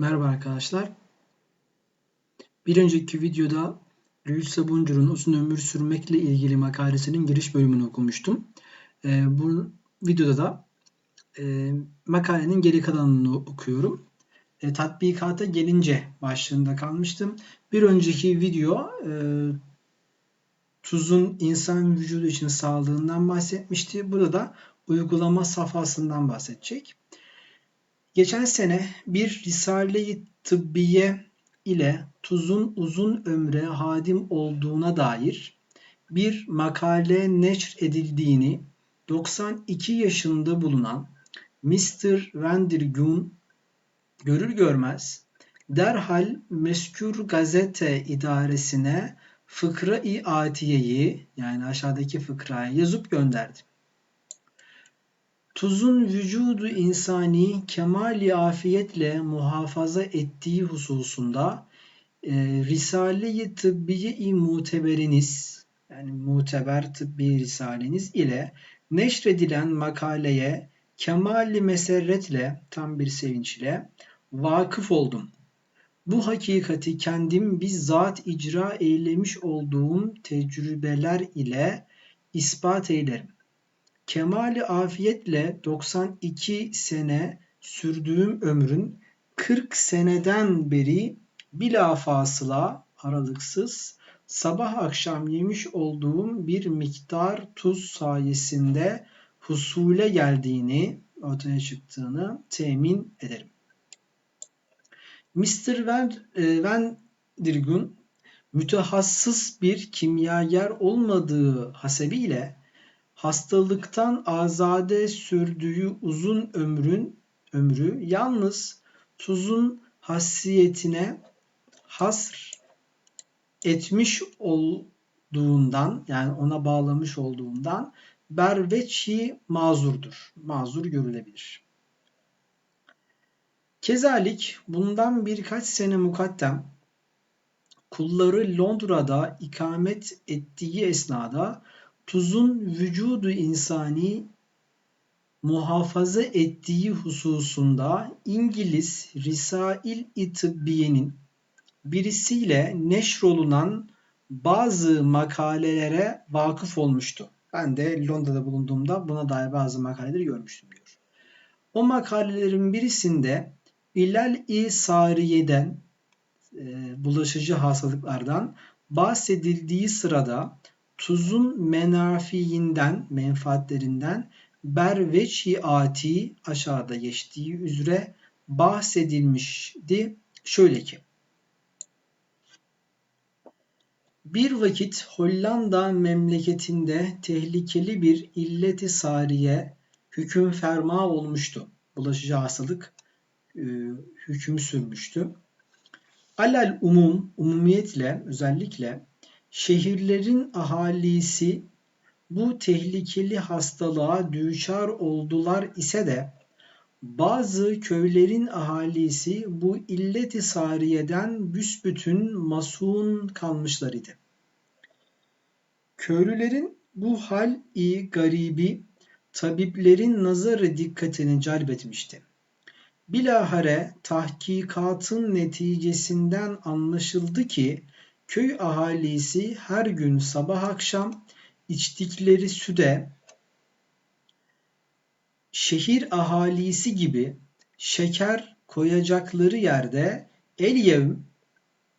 Merhaba arkadaşlar. Bir önceki videoda Gül Sabuncu'nun uzun ömür sürmekle ilgili makalesinin giriş bölümünü okumuştum. Ee, bu videoda da e, makalenin geri kalanını okuyorum. E, tatbikata gelince başlığında kalmıştım. Bir önceki video e, tuzun insan vücudu için sağlığından bahsetmişti. Burada da uygulama safhasından bahsedecek. Geçen sene bir Risale-i Tıbbiye ile tuzun uzun ömre hadim olduğuna dair bir makale neşr edildiğini 92 yaşında bulunan Mr. Vandergun görür görmez derhal meskür gazete idaresine fıkra-i atiyeyi yani aşağıdaki fıkrayı yazıp gönderdi. Tuzun vücudu insani kemali afiyetle muhafaza ettiği hususunda e, Risale-i Tıbbiye-i Muteberiniz yani muteber tıbbi risaleniz ile neşredilen makaleye kemali meserretle tam bir sevinçle vakıf oldum. Bu hakikati kendim bizzat icra eylemiş olduğum tecrübeler ile ispat eylerim kemali afiyetle 92 sene sürdüğüm ömrün 40 seneden beri bilafasıla aralıksız sabah akşam yemiş olduğum bir miktar tuz sayesinde husule geldiğini, ortaya çıktığını temin ederim. Mr. Van, e, Van Dirgun mütehassıs bir kimyager olmadığı hasebiyle hastalıktan azade sürdüğü uzun ömrün ömrü yalnız tuzun hasiyetine hasr etmiş olduğundan yani ona bağlamış olduğundan berveçi mazurdur. Mazur görülebilir. Kezalik bundan birkaç sene mukaddem kulları Londra'da ikamet ettiği esnada tuzun vücudu insani muhafaza ettiği hususunda İngiliz Risail-i Tıbbiye'nin birisiyle neşrolunan bazı makalelere vakıf olmuştu. Ben de Londra'da bulunduğumda buna dair bazı makaleleri görmüştüm diyor. O makalelerin birisinde İlal-i Sariye'den e, bulaşıcı hastalıklardan bahsedildiği sırada tuzun menafiinden, menfaatlerinden berveçi ati aşağıda geçtiği üzere bahsedilmişti. Şöyle ki bir vakit Hollanda memleketinde tehlikeli bir illeti sariye hüküm ferma olmuştu. Bulaşıcı hastalık e, hüküm sürmüştü. Alal umum, umumiyetle özellikle Şehirlerin ahalisi bu tehlikeli hastalığa düçar oldular ise de bazı köylerin ahalisi bu illeti sariyeden büsbütün masun kalmışlar idi. Köylülerin bu hal-i garibi tabiplerin nazarı dikkatini celbetmişti. Bilahare tahkikatın neticesinden anlaşıldı ki Köy ahalisi her gün sabah akşam içtikleri süde şehir ahalisi gibi şeker koyacakları yerde el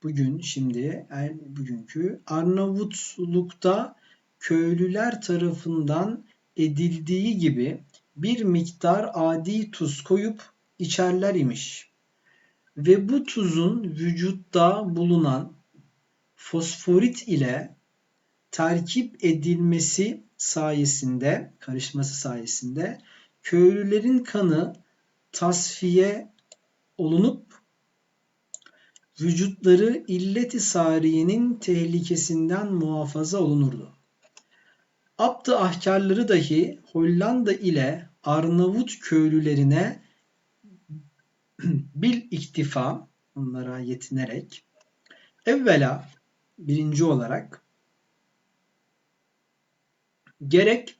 bugün şimdi bugünkü Arnavutluk'ta köylüler tarafından edildiği gibi bir miktar adi tuz koyup içerler imiş. Ve bu tuzun vücutta bulunan fosforit ile terkip edilmesi sayesinde, karışması sayesinde köylülerin kanı tasfiye olunup vücutları illeti sariyenin tehlikesinden muhafaza olunurdu. Abd ahkarları dahi Hollanda ile Arnavut köylülerine bil iktifa onlara yetinerek evvela birinci olarak gerek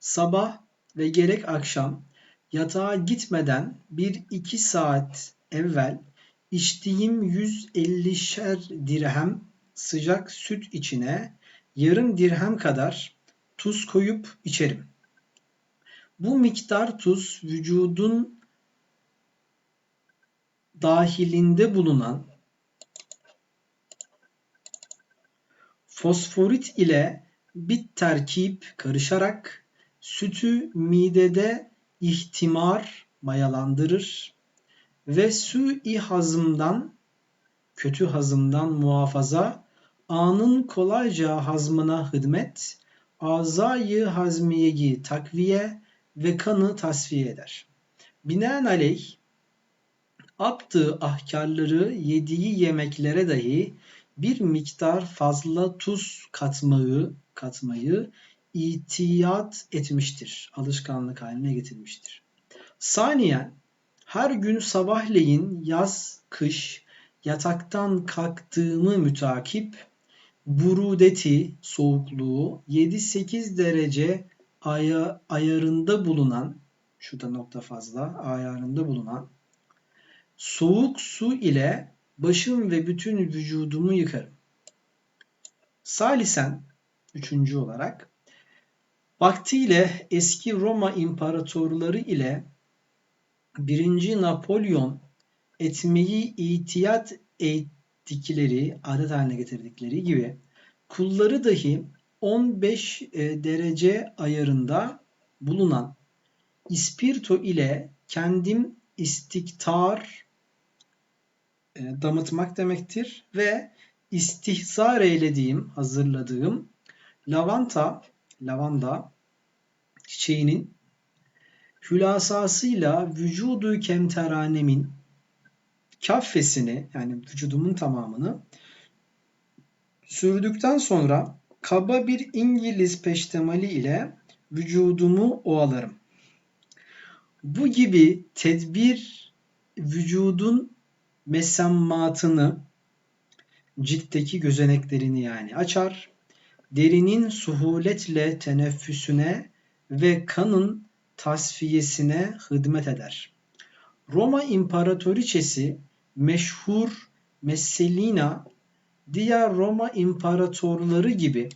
sabah ve gerek akşam yatağa gitmeden bir iki saat evvel içtiğim 150'şer dirhem sıcak süt içine yarım dirhem kadar tuz koyup içerim. Bu miktar tuz vücudun dahilinde bulunan fosforit ile bit terkip karışarak sütü midede ihtimar mayalandırır ve sui hazımdan kötü hazımdan muhafaza anın kolayca hazmına hizmet azayı hazmiyeyi takviye ve kanı tasfiye eder. Binaenaleyh attığı ahkarları yediği yemeklere dahi bir miktar fazla tuz katmayı, katmayı itiyat etmiştir. Alışkanlık haline getirmiştir. Saniyen her gün sabahleyin yaz, kış yataktan kalktığımı mütakip burudeti, soğukluğu 7-8 derece aya, ayarında bulunan, şurada nokta fazla, ayarında bulunan soğuk su ile başım ve bütün vücudumu yıkarım. Salisen, üçüncü olarak, vaktiyle eski Roma imparatorları ile birinci Napolyon etmeyi itiyat ettikleri, adet haline getirdikleri gibi kulları dahi 15 e, derece ayarında bulunan ispirto ile kendim istiktar damıtmak demektir ve istihzar eylediğim, hazırladığım lavanta, lavanda çiçeğinin hülasasıyla vücudu kemteranemin kaffesini yani vücudumun tamamını sürdükten sonra kaba bir İngiliz peştemali ile vücudumu ovalarım. Bu gibi tedbir vücudun mesammatını ciltteki gözeneklerini yani açar. Derinin suhuletle teneffüsüne ve kanın tasfiyesine hizmet eder. Roma İmparatoriçesi meşhur Messelina diğer Roma imparatorları gibi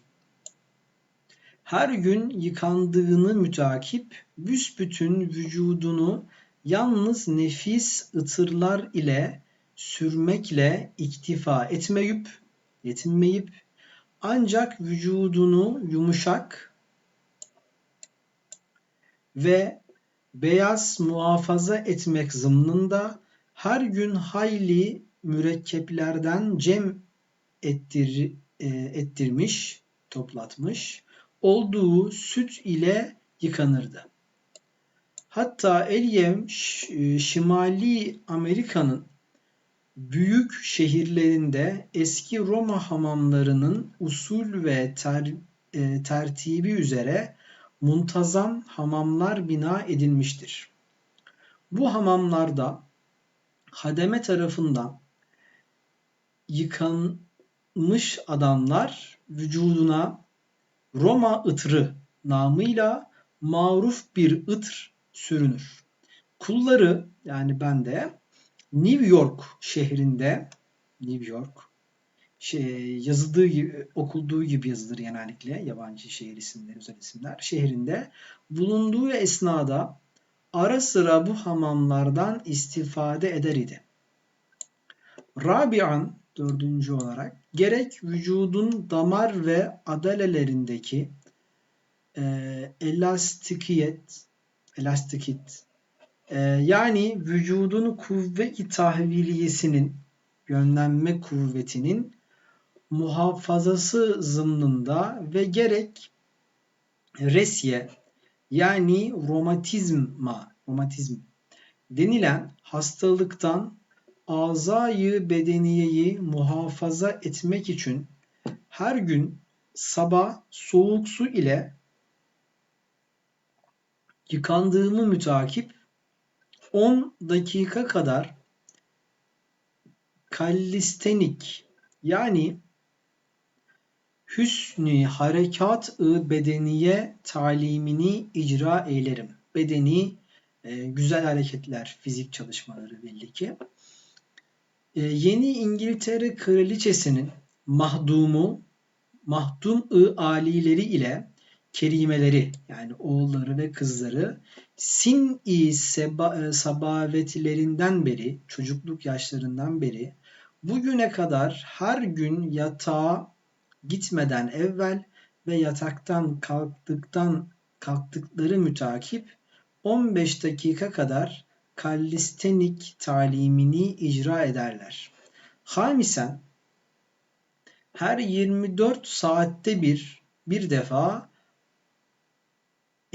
her gün yıkandığını mütakip büsbütün vücudunu yalnız nefis ıtırlar ile sürmekle iktifa etmeyip yetinmeyip ancak vücudunu yumuşak ve beyaz muhafaza etmek zımnında her gün hayli mürekkeplerden cem ettir, e, ettirmiş, toplatmış olduğu süt ile yıkanırdı. Hatta Elyem e, Şimali Amerika'nın büyük şehirlerinde eski Roma hamamlarının usul ve ter, e, tertibi üzere muntazam hamamlar bina edilmiştir. Bu hamamlarda hademe tarafından yıkanmış adamlar vücuduna Roma ıtrı namıyla maruf bir ıtr sürünür. Kulları yani ben de New York şehrinde New York şey, yazıldığı gibi, okulduğu gibi yazılır genellikle yabancı şehir isimleri, özel isimler. Şehrinde bulunduğu esnada ara sıra bu hamamlardan istifade eder idi. Rabian dördüncü olarak gerek vücudun damar ve adalelerindeki e, elastikiyet elastikit e, yani vücudun kuvve-i tahviliyesinin yönlenme kuvvetinin muhafazası zımnında ve gerek resye yani romatizma romatizm denilen hastalıktan azayı bedeniyeyi muhafaza etmek için her gün sabah soğuk su ile yıkandığımı mütakip 10 dakika kadar kallistenik yani hüsnü harekat-ı bedeniye talimini icra eylerim. Bedeni e, güzel hareketler, fizik çalışmaları belli ki. Ee, Yeni İngiltere Kraliçesi'nin mahdumu, mahdum-ı alileri ile kerimeleri yani oğulları ve kızları sin-i seba- e, sabavetlerinden beri, çocukluk yaşlarından beri bugüne kadar her gün yatağa gitmeden evvel ve yataktan kalktıktan kalktıkları mütakip 15 dakika kadar kallistenik talimini icra ederler. Hamisen her 24 saatte bir bir defa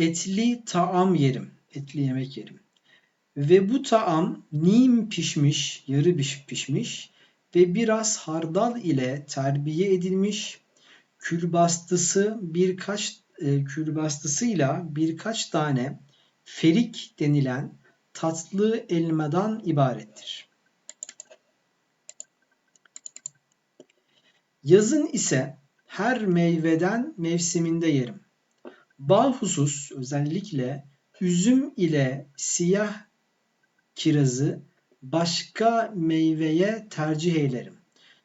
etli taam yerim. Etli yemek yerim. Ve bu taam nim pişmiş, yarı pişmiş ve biraz hardal ile terbiye edilmiş külbastısı birkaç e, külbastısıyla birkaç tane ferik denilen tatlı elmadan ibarettir. Yazın ise her meyveden mevsiminde yerim. Bahusus özellikle üzüm ile siyah kirazı başka meyveye tercih eylerim.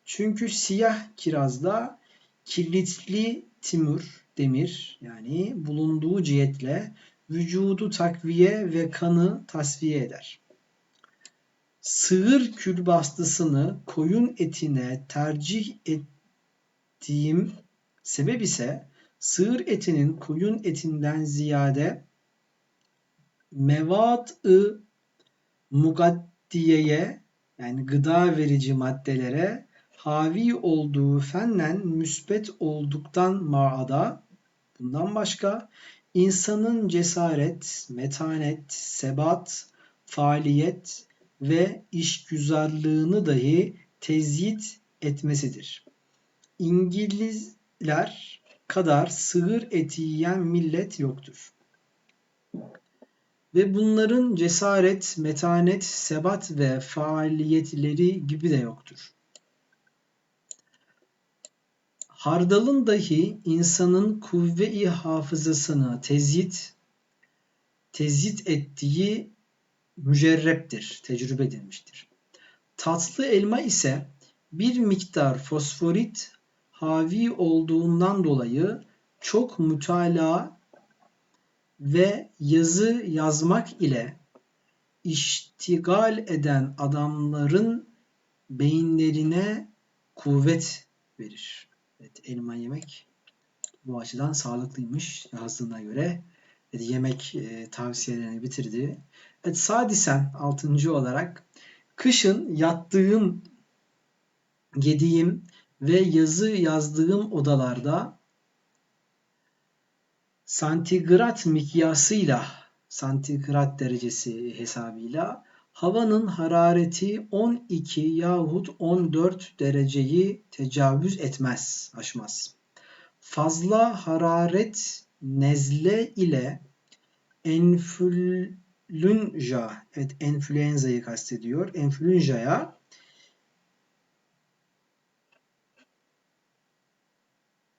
Çünkü siyah kirazda kilitli timur, demir yani bulunduğu cihetle vücudu takviye ve kanı tasfiye eder. Sığır külbastısını koyun etine tercih ettiğim sebep ise sığır etinin koyun etinden ziyade mevat-ı mugaddiyeye yani gıda verici maddelere havi olduğu fennen müsbet olduktan maada bundan başka insanın cesaret, metanet, sebat, faaliyet ve işgüzarlığını dahi tezyit etmesidir. İngilizler kadar sığır eti yiyen millet yoktur. Ve bunların cesaret, metanet, sebat ve faaliyetleri gibi de yoktur. Hardalın dahi insanın kuvve-i hafızasını tezyit, tezyit ettiği mücerreptir, tecrübe edilmiştir. Tatlı elma ise bir miktar fosforit havi olduğundan dolayı çok mütalaa ve yazı yazmak ile iştigal eden adamların beyinlerine kuvvet verir. Evet, elma yemek bu açıdan sağlıklıymış yazdığına göre. Evet, yemek e, tavsiyelerini bitirdi. Evet, sadisen altıncı olarak kışın yattığım, yediğim ve yazı yazdığım odalarda santigrat mikyasıyla santigrat derecesi hesabıyla havanın harareti 12 yahut 14 dereceyi tecavüz etmez, aşmaz. Fazla hararet nezle ile enflünja, evet enfluenza'yı kastediyor. Enflünjaya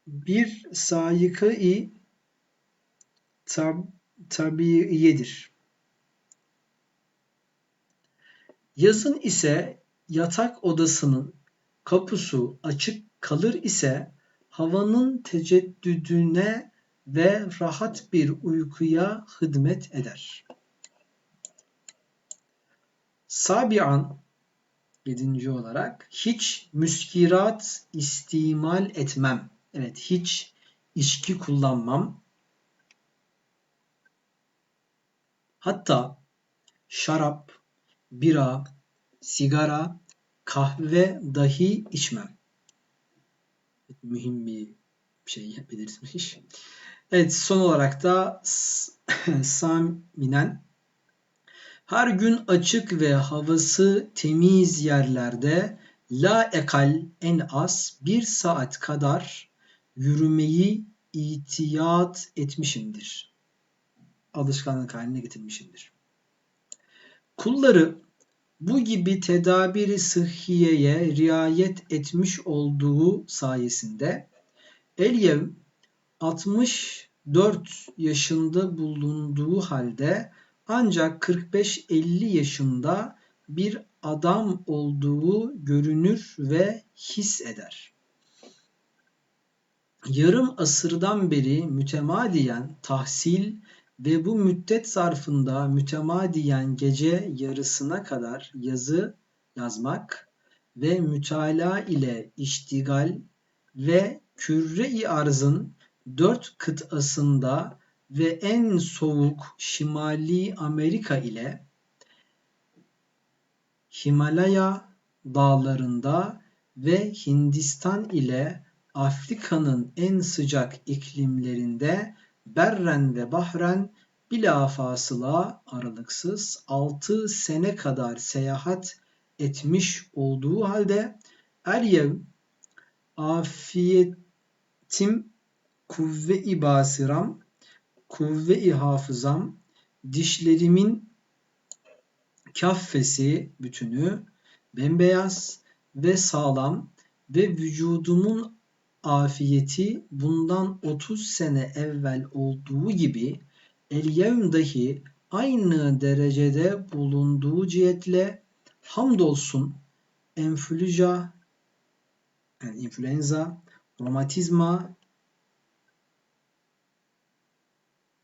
bir sayıkı-i tab tabiiyedir. Yazın ise yatak odasının kapısı açık kalır ise havanın teceddüdüne ve rahat bir uykuya hizmet eder. Sabian yedinci olarak hiç müskirat istimal etmem. Evet hiç içki kullanmam. Hatta şarap, bira, sigara, kahve dahi içmem. Mühim bir şey belirtmiş. Evet son olarak da Saminen her gün açık ve havası temiz yerlerde la ekal en az bir saat kadar yürümeyi itiyat etmişimdir. Alışkanlık haline getirmişimdir. Kulları bu gibi tedabiri sıhhiyeye riayet etmiş olduğu sayesinde Elyev 64 yaşında bulunduğu halde ancak 45-50 yaşında bir adam olduğu görünür ve his eder. Yarım asırdan beri mütemadiyen tahsil ve bu müddet zarfında mütemadiyen gece yarısına kadar yazı yazmak ve mütalaa ile iştigal ve küre-i arzın dört kıtasında ve en soğuk Şimali Amerika ile Himalaya dağlarında ve Hindistan ile Afrika'nın en sıcak iklimlerinde berren ve bahren bilafasıla aralıksız 6 sene kadar seyahat etmiş olduğu halde Eryev afiyetim kuvve-i basiram kuvve-i hafızam dişlerimin kaffesi bütünü bembeyaz ve sağlam ve vücudumun afiyeti bundan 30 sene evvel olduğu gibi el dahi aynı derecede bulunduğu cihetle hamdolsun enfluja yani influenza, romatizma,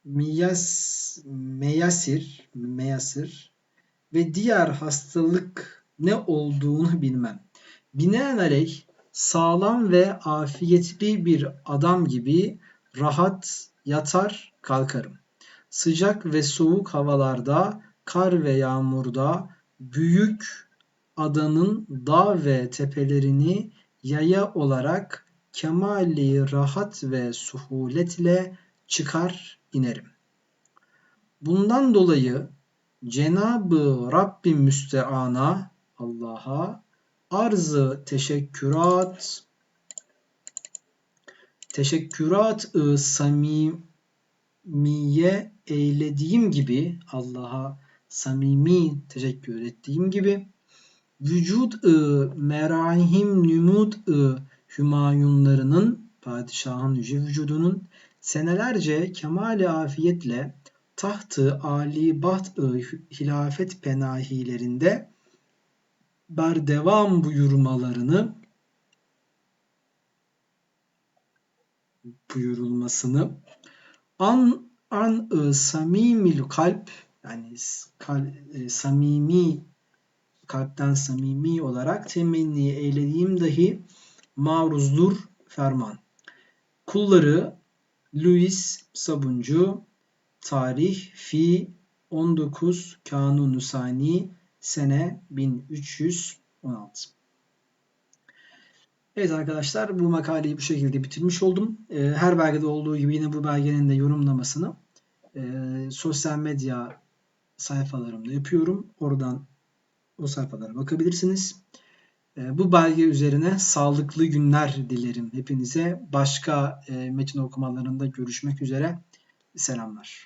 miyas, meyasir, meyasır ve diğer hastalık ne olduğunu bilmem. Binaenaleyh sağlam ve afiyetli bir adam gibi rahat yatar kalkarım. Sıcak ve soğuk havalarda, kar ve yağmurda büyük adanın dağ ve tepelerini yaya olarak kemali rahat ve suhuletle çıkar inerim. Bundan dolayı Cenab-ı Rabbi Müsteana Allah'a arzı teşekkürat. Teşekkürat-ı samimiye eylediğim gibi Allah'a samimi teşekkür ettiğim gibi vücud-ı merahim nümud-ı hümayunlarının padişahın yüce vücudunun senelerce kemali afiyetle tahtı ali baht-ı hilafet penahilerinde berdevam buyurmalarını buyurulmasını an an ı samimil kalp yani kal, e, samimi kalpten samimi olarak temenni eylediğim dahi maruzdur ferman. Kulları Louis Sabuncu Tarih Fi 19 Kanun Sani sene 1316 Evet arkadaşlar bu makaleyi bu şekilde bitirmiş oldum. Ee, her belgede olduğu gibi yine bu belgenin de yorumlamasını e, sosyal medya sayfalarımda yapıyorum. Oradan o sayfalara bakabilirsiniz. Ee, bu belge üzerine sağlıklı günler dilerim hepinize. Başka e, metin okumalarında görüşmek üzere. Selamlar.